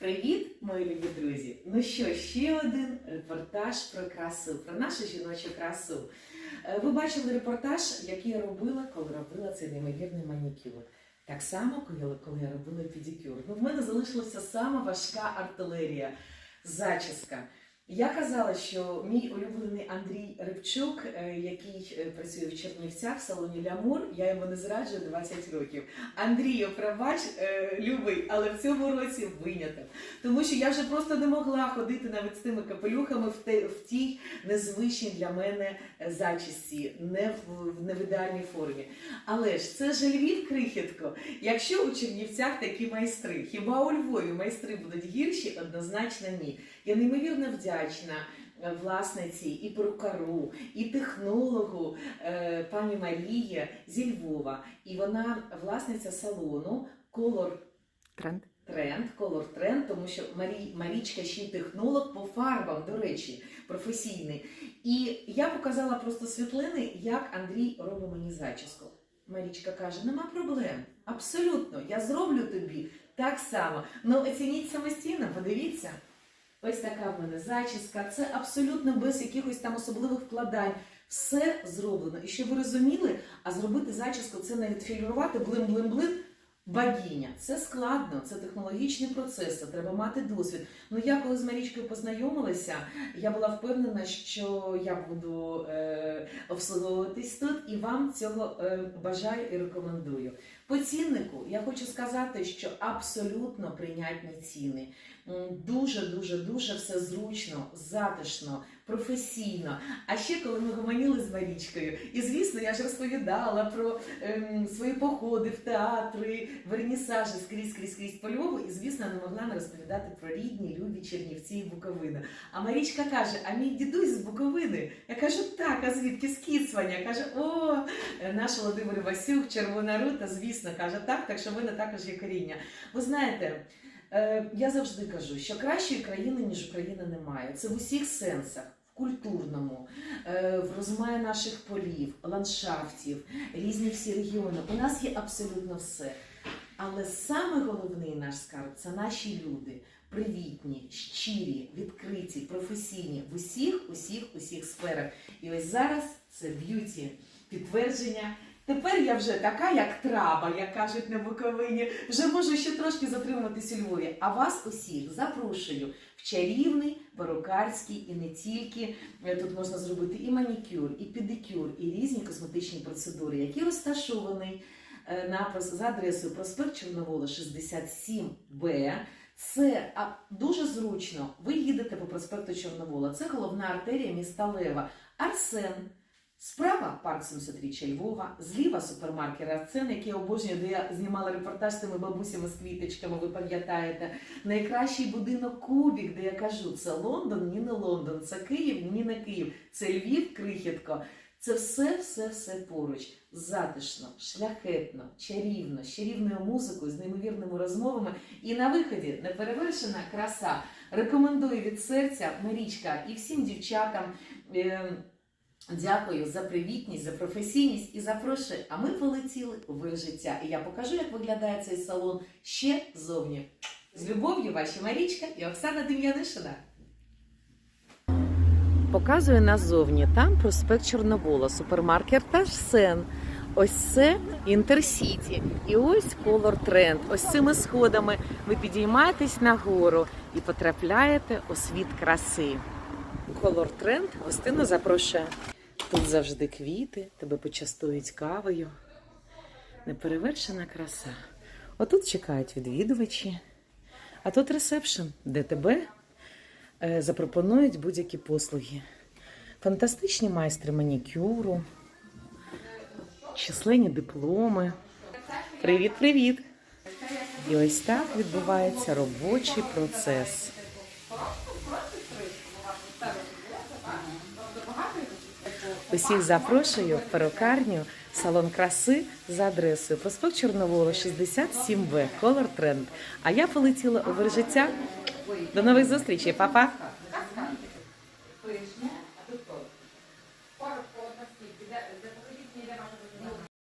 Привіт, мої любі друзі! Ну що, ще один репортаж про красу, про нашу жіночу красу. Е, Ви бачили репортаж, який я робила, коли робила цей неймовірний манікюр. Так само, коли, коли я робила педикюр. Ну, в мене залишилася сама важка артилерія зачіска. Я казала, що мій улюблений Андрій Рибчук, е, який е, працює в Чернівцях в салоні Лямур, я йому не зраджую 20 років. Андрію, пробач, е, любий, але в цьому році виняток. Тому що я вже просто не могла ходити навіть з тими капелюхами в, в тій незвичній для мене зачісті, не в, не в ідеальній формі. Але ж це ж Львів крихітко. Якщо у Чернівцях такі майстри, хіба у Львові майстри будуть гірші? Однозначно ні. Я неймовірно вдячна е, власниці і перукару, і технологу е, пані Марії зі Львова. І вона власниця салону Color Тренд. Тренд, Color Тренд, тому що Марі, Марічка ще й технолог по фарбам, до речі, професійний. І я показала просто світлини, як Андрій робить мені зачіску. Марічка каже: нема проблем. Абсолютно, я зроблю тобі так само. Ну, оцініть самостійно, подивіться. Ось така в мене зачіска. Це абсолютно без якихось там особливих вкладань. Все зроблено. І щоб ви розуміли, а зробити зачіску це не відфільтрувати блин-блин-блин. Богиня. Це складно, це технологічний процес, це треба мати досвід. Ну я коли з Марічкою познайомилася, я була впевнена, що я буду е, обслуговуватись тут і вам цього е, бажаю і рекомендую. По ціннику я хочу сказати, що абсолютно прийнятні ціни. Дуже, дуже, дуже все зручно, затишно, професійно. А ще коли ми гомоніли з Марічкою, і звісно, я ж розповідала про ем, свої походи в театри, вернісажі скрізь, скрізь, скрізь по Львову, і звісно, не могла не розповідати про рідні, любі Чернівці і Буковину. А Марічка каже: А мій дідусь з Буковини. Я кажу, так, а звідки з Кіцваня? Каже, о, наш Володимир Васюк, Червона Рута, звісно, каже, так, так що в мене також є коріння. Ви знаєте. Е, Я завжди кажу, що кращої країни, ніж Україна, немає. Це в усіх сенсах. Культурному, е, в розмаї наших полів, ландшафтів, різні всі регіони. У нас є абсолютно все. Але саме головний наш скарб це наші люди. Привітні, щирі, відкриті, професійні в усіх, усіх, усіх сферах. І ось зараз це б'юті, підтвердження. Тепер я вже така, як траба, як кажуть на Буковині, вже можу ще трошки затримуватись у Львові. А вас усіх запрошую в чарівний, перукарський і не тільки. Е, Тут можна зробити і манікюр, і педикюр, і різні косметичні процедури, які розташовані е, на за адресою проспект Чорновола 67Б. Це а, дуже зручно. Ви їдете по проспекту Чорновола. Це головна артерія міста Лева. Арсен. Справа парк 73 Львова, зліва супермаркет Арсен, який я обожнюю, де я знімала репортаж з тими бабусями з квіточками, ви пам'ятаєте. Найкращий будинок Кубік, де я кажу, це Лондон, ні не Лондон, це Київ, ні не Київ, це Львів, крихітко. Це все, все, все поруч. Затишно, шляхетно, чарівно, з чарівною музикою, з неймовірними розмовами. І на виході неперевершена краса. Рекомендую від серця Марічка і всім дівчатам. Е, Дякую за привітність, за професійність і запрошую. А ми полетіли ви життя. І я покажу, як виглядає цей салон ще зовні. З любов'ю, ваші Марічка і Оксана Дем'янишина. Показує назовні. Там проспект Чорновола, супермаркет Арсен. Ось це Інтерсіті. І ось Color Trend. Ось цими сходами ви підіймаєтесь нагору і потрапляєте у світ краси. Color Trend гостину запрошує. Тут завжди квіти, тебе почастують кавою. Неперевершена краса. Отут чекають відвідувачі, а тут ресепшн, де тебе е, запропонують будь-які послуги. Фантастичні майстри манікюру, численні дипломи. Привіт, привіт! І ось так відбувається робочий процес. Усіх запрошую в перукарню салон краси за адресою проспект Чорновола, 67 б Колор Тренд. А я полетіла у вержиття. До нових зустрічей, Па-па!